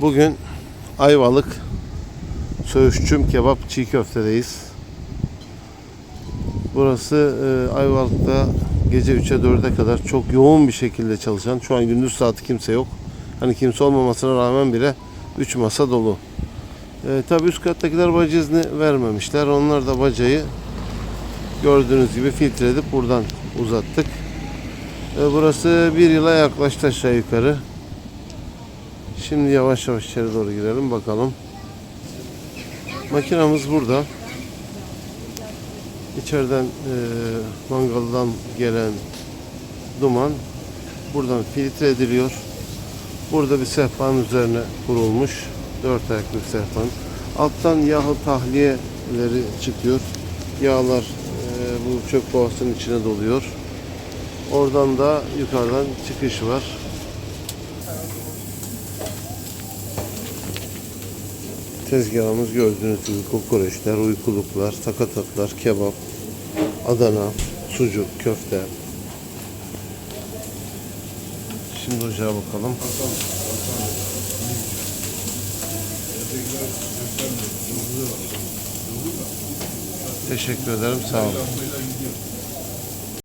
Bugün Ayvalık Söğüşçüm Kebap Çiğ Köfte'deyiz. Burası e, Ayvalık'ta gece 3'e 4'e kadar çok yoğun bir şekilde çalışan, şu an gündüz saati kimse yok. Hani kimse olmamasına rağmen bile 3 masa dolu. E, Tabi üst kattakiler baca izni vermemişler. Onlar da bacayı gördüğünüz gibi filtre edip buradan uzattık. E, Burası bir yıla yaklaştı aşağı yukarı. Şimdi yavaş yavaş içeri doğru girelim bakalım. Makinamız burada. İçeriden e, mangaldan gelen duman buradan filtre ediliyor. Burada bir sehpanın üzerine kurulmuş. Dört ayaklı bir sehpan. Alttan yağ tahliyeleri çıkıyor. Yağlar e, bu çöp kovasının içine doluyor. Oradan da yukarıdan çıkış var. Tezgahımız gördüğünüz gibi kokoreçler, uykuluklar, sakatatlar, kebap, Adana, sucuk, köfte. Şimdi ocağa bakalım. Teşekkür ederim. Sağ olun.